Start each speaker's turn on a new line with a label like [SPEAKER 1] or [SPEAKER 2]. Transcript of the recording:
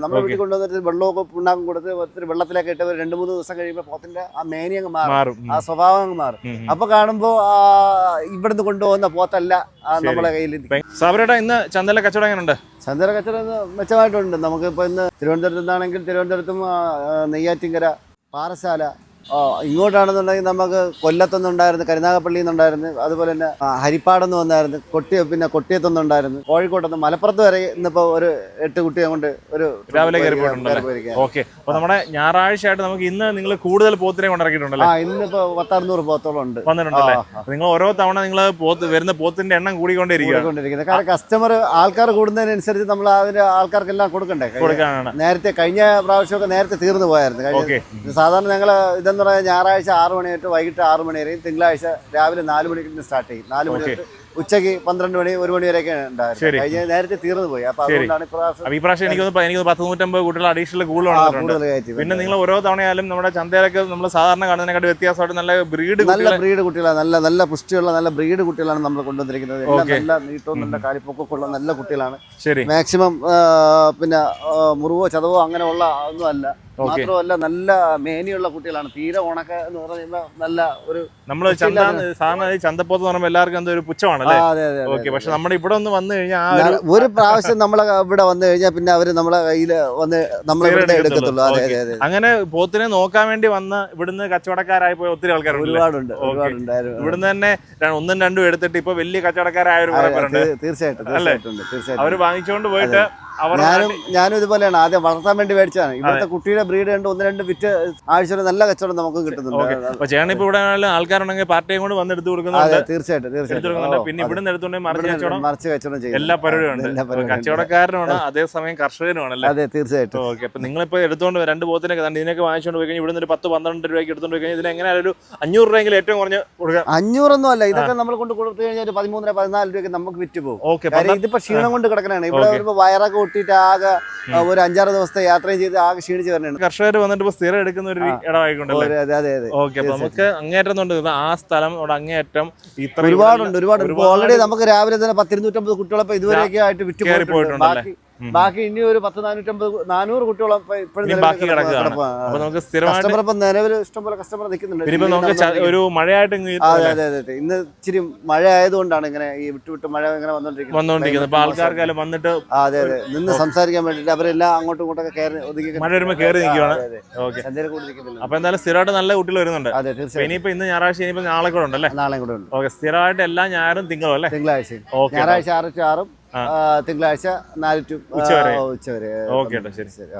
[SPEAKER 1] നമ്മൾ വീട്ടിൽ കൊണ്ടുവന്നിട്ട് വെള്ളമൊക്കെ ഉണ്ടാക്കും കൊടുത്ത് ഒത്തിരി വെള്ളത്തിലൊക്കെ ഇട്ട് രണ്ട് മൂന്ന് ദിവസം കഴിയുമ്പോൾ പോത്തിന്റെ ആ മേനി അങ്ങ് മാറും. ആ സ്വഭാവം അങ്ങ് മാറും. അപ്പൊ കാണുമ്പോ ആ, ഇവിടുന്ന് കൊണ്ടുപോകുന്ന പോത്തല്ല. നമ്മളെ കയ്യിൽ
[SPEAKER 2] സാബരേട്ടാ ഇന്ന് ചന്തയിലെ കച്ചവടം എങ്ങനെയുണ്ട്
[SPEAKER 1] ചന്ദ്ര കച്ചവടം ഇന്ന് മെച്ചമായിട്ടുണ്ട്. ഇപ്പൊ ഇന്ന് തിരുവനന്തപുരത്ത് നിന്നാണെങ്കിൽ തിരുവനന്തപുരത്തും ആ, പാറശാല ഇങ്ങോട്ടാണെന്നുണ്ടെങ്കിൽ നമുക്ക് കൊല്ലത്തുനിന്നുണ്ടായിരുന്നു കരുനാഗപ്പള്ളിയിൽ നിന്നുണ്ടായിരുന്നു അതുപോലെ തന്നെ ഹരിപ്പാടെന്ന് വന്നായിരുന്നു കൊട്ടി പിന്നെ കൊട്ടിയത്തുനിന്നുണ്ടായിരുന്നു. കോഴിക്കോട്ടെന്ന് മലപ്പുറത്ത് വരെ ഇന്നിപ്പോൾ ഒരു എട്ട് കുട്ടിയെ കൊണ്ട് ഒരു
[SPEAKER 2] രാവിലെ ഓക്കെ. അപ്പൊ നമ്മുടെ ഞായറാഴ്ച ആയിട്ട് നമുക്ക് ഇന്ന് നിങ്ങൾ കൂടുതൽ പോത്തിനെ കൊണ്ടിറക്കിയിട്ടുണ്ട്
[SPEAKER 1] ആ ഇന്നിപ്പോ പത്തറുന്നൂറ് പോത്തോളം ഉണ്ട്.
[SPEAKER 2] വന്നിട്ടുണ്ടല്ലേ. നിങ്ങൾ ഓരോ തവണ നിങ്ങൾ പോത്ത് വരുന്ന പോത്തിന്റെ എണ്ണം
[SPEAKER 1] കൂടിക്കൊണ്ടിരിക്കുന്നത് കാരണം കസ്റ്റമർ ആൾക്കാർ കൂടുന്നതിനനുസരിച്ച് നമ്മൾ അതിന് ആൾക്കാർക്കെല്ലാം കൊടുക്കണ്ടേ?
[SPEAKER 2] കൊടുക്കാനാണ്.
[SPEAKER 1] നേരത്തെ കഴിഞ്ഞ പ്രാവശ്യമൊക്കെ നേരത്തെ തീർന്നു പോയായിരുന്നു. സാധാരണ ഞങ്ങൾ ഇതെന്ന് പറഞ്ഞാൽ ഞായറാഴ്ച ആറ് മണി തൊട്ട് വൈകിട്ട് ആറ് മണി വരെയും തിങ്കളാഴ്ച രാവിലെ നാല് മണിക്ക് സ്റ്റാർട്ട് ചെയ്യും. നാല് മണി തൊട്ട് ഉച്ചയ്ക്ക് പന്ത്രണ്ട് മണി ഒരു മണി വരെയൊക്കെ. ഉണ്ടായിരുന്നു. കഴിഞ്ഞ നേരത്തെ തീർന്നു പോയി. അപ്പൊ. അതുകൊണ്ടാണ് ഇപ്രാവശ്യം
[SPEAKER 2] എനിക്ക് എനിക്ക് പത്ത് നൂറ്റമ്പത് കുട്ടികൾ അഡീഷണൽ
[SPEAKER 1] കയറ്റി
[SPEAKER 2] പിന്നെ നിങ്ങൾ ഓരോ തവണയായാലും നമ്മുടെ ചന്തയിലൊക്കെ നമ്മൾ സാധാരണ കാണുന്നതിനെക്കാട്ട് വ്യത്യാസമായിട്ട് നല്ല ബ്രീഡ്
[SPEAKER 1] നല്ല ബ്രീഡ് കുട്ടികളാണ്. നല്ല നല്ല പുഷ്ടിയുള്ള നല്ല ബ്രീഡ് കുട്ടികളാണ് നമ്മൾ കൊണ്ടുവന്നിരിക്കുന്നത്. നല്ല നീട്ടവും നല്ല കാലിപ്പൊക്കെ ഉള്ള നല്ല കുട്ടികളാണ്.
[SPEAKER 2] ശരി.
[SPEAKER 1] മാക്സിമം പിന്നെ മുറിവോ ചതവോ അങ്ങനെ ഉള്ള ഒന്നും അല്ല. മാത്രമല്ല നല്ല മേനിയുള്ള കുട്ടികളാണ്. തീരെ ഉണക്ക എന്ന് പറയുമ്പോൾ നല്ല ഒരു
[SPEAKER 2] നമ്മൾ ചന്ത സാധാരണ ചന്തപ്പോ ചന്തപ്പോത്ത് എന്ന് പറയുമ്പോൾ എല്ലാവർക്കും എന്തോ ഒരു
[SPEAKER 1] ആ,
[SPEAKER 2] ഓക്കെ. പക്ഷെ നമ്മുടെ ഇവിടെ ഒന്ന് വന്നു കഴിഞ്ഞാൽ ഒരു
[SPEAKER 1] പ്രാവശ്യം നമ്മളെ ഇവിടെ വന്നു കഴിഞ്ഞാൽ പിന്നെ അവർ നമ്മളെ കയ്യിൽ വന്ന് നമ്മളെ ഇവിടെ
[SPEAKER 2] എടുക്കത്തുള്ളൂ.
[SPEAKER 1] അതെ അതെ അതെ
[SPEAKER 2] അങ്ങനെ പോത്തിനെ നോക്കാൻ വേണ്ടി വന്ന ഇവിടുന്ന് കച്ചവടക്കാരായി പോയ ഒത്തിരി ആൾക്കാർ
[SPEAKER 1] ഒരുപാടുണ്ട്
[SPEAKER 2] ഇവിടുന്ന് തന്നെ ഒന്നും രണ്ടും എടുത്തിട്ട് ഇപ്പൊ വലിയ കച്ചവടക്കാരായ ഒരു
[SPEAKER 1] തീർച്ചയായിട്ടും
[SPEAKER 2] അല്ലേ? അവർ വാങ്ങിച്ചുകൊണ്ട് പോയിട്ട്
[SPEAKER 1] ഞാനും ഞാനും ഇതുപോലെയാണ്. ആദ്യം വളർത്താൻ വേണ്ടി മേടിച്ചതാണ്. ഇവിടുത്തെ കുട്ടിയുടെ ബ്രീഡ് കണ്ട് ഒന്ന് രണ്ട് വിറ്റ് ആഴ്ച നല്ല കച്ചവടം നമുക്ക് കിട്ടുന്നുണ്ട്.
[SPEAKER 2] ചേട്ടൻ ഇപ്പൊ ഇവിടെ ആൾക്കാരുണ്ടെങ്കിൽ പാർട്ടിയും കൂടെ വന്ന് എടുത്തു കൊടുക്കുന്നുണ്ട്.
[SPEAKER 1] തീർച്ചയായിട്ടും
[SPEAKER 2] പിന്നെ
[SPEAKER 1] ഇവിടെ
[SPEAKER 2] നിന്ന് എടുത്തുകൊണ്ട് മറിച്ച് കച്ചവടം
[SPEAKER 1] ചെയ്യും
[SPEAKER 2] എല്ലാ പരിപാടിയും. കച്ചവടക്കാരനുമാണ് അതേസമയം കർഷകനുമാണല്ലേ?
[SPEAKER 1] അതെ തീർച്ചയായിട്ടും.
[SPEAKER 2] ഓക്കെ. അപ്പൊ നിങ്ങളിപ്പോ എടുത്തോണ്ട് രണ്ട് പോത്തിനൊക്കെ ഇതിനൊക്കെ വാങ്ങിച്ചുകൊണ്ട് പോയി കഴിഞ്ഞാൽ ഇവിടുന്ന് ഒരു പത്ത് പന്ത്രണ്ട് രൂപയ്ക്ക് എടുത്തോണ്ട് പോയി കഴിഞ്ഞാൽ ഇതിന് എങ്ങനെയാണ് ഒരു അഞ്ഞൂറ് രൂപയെങ്കിലും ഏറ്റവും കുറഞ്ഞ് കൊടുക്കുക
[SPEAKER 1] അഞ്ഞൂറൊന്നും അല്ല ഇതൊക്കെ നമ്മൾ കൊണ്ട് കൊടുത്തു കഴിഞ്ഞാൽ ഒരു പതിമൂന്നര പതിനാല് രൂപയ്ക്ക് നമുക്ക് വിറ്റ് പോകും. ഇതിപ്പോ ക്ഷീണം കൊണ്ട് കിടക്കണാണ്. ഇവിടെ വയറൊക്കെ ഒട്ടിയിട്ട് ആകെ ഒരു അഞ്ചാറ് ദിവസത്തെ യാത്രയും ചെയ്ത് ആകെ ക്ഷീണിച്ച് വരണേ
[SPEAKER 2] കർഷകർ വന്നിട്ട് ഇപ്പൊ സ്ഥിരം എടുക്കുന്ന ഒരു നമുക്ക് അങ്ങേറ്റം ആ സ്ഥലം അങ്ങേറ്റം അങ്ങേയറ്റം
[SPEAKER 1] ഒരുപാടുണ്ട് ഒരുപാട് ഓൾറെഡി നമുക്ക് രാവിലെ തന്നെ പത്തിരുന്നൂറ്റമ്പത് കുട്ടികളെ ഇതുവരെയൊക്കെ ആയിട്ട് വിറ്റ് പോയിട്ടുണ്ട്? ബാക്കി ഇനി ഒരു പത്ത് നാനൂറ്റമ്പത് നാനൂറ് കുട്ടികളും ഇപ്പോഴും
[SPEAKER 2] ബാക്കി കിടക്കുകയാണ്. അപ്പൊ നമുക്ക് സ്ഥിരമായിട്ട്
[SPEAKER 1] കസ്റ്റമർ ഇപ്പം നിലവിൽ ഇഷ്ടംപോലെ കസ്റ്റമർ നിൽക്കുന്നുണ്ട്.
[SPEAKER 2] ഒരു മഴയായിട്ട്
[SPEAKER 1] അതെ അതെ അതെ ഇന്ന് ഇച്ചിരി മഴ ആയതുകൊണ്ടാണ് ഇങ്ങനെ ഈ വിട്ടു വിട്ട് മഴ ഇങ്ങനെ വന്നോണ്ടിരിക്കുന്നത്.
[SPEAKER 2] അപ്പൊ വന്നിട്ട്
[SPEAKER 1] അതെ അതെ. നിന്ന് സംസാരിക്കാൻ വേണ്ടിട്ട് അവരെല്ലാം അങ്ങോട്ടും ഇങ്ങോട്ടൊക്കെ കയറി
[SPEAKER 2] മഴ
[SPEAKER 1] നിൽക്കുകയാണ്.
[SPEAKER 2] ഓക്കെ. അപ്പൊ എന്തായാലും സ്ഥിരമായിട്ട് നല്ല കുട്ടികൾ വരുന്നുണ്ട്.
[SPEAKER 1] അതെ തീർച്ചയായും
[SPEAKER 2] ഇനിയിപ്പോ ഇന്ന് ഞായറാഴ്ച ഇനിയിപ്പോ നാളെ കൂടെ ഉണ്ടല്ലേ
[SPEAKER 1] നാളെ കൂടെ ഉണ്ട്.
[SPEAKER 2] ഓക്കെ സ്ഥിരമായിട്ട് എല്ലാ ഞായറും തിങ്കളും അല്ലേ?
[SPEAKER 1] തിങ്കളാഴ്ച ഞായറാഴ്ച ആറ് ടു തിങ്കളാഴ്ച നാല് ടു
[SPEAKER 2] ഉച്ചവരെ.
[SPEAKER 1] ഉച്ച
[SPEAKER 2] ഓക്കെ ശരി.
[SPEAKER 1] ശരി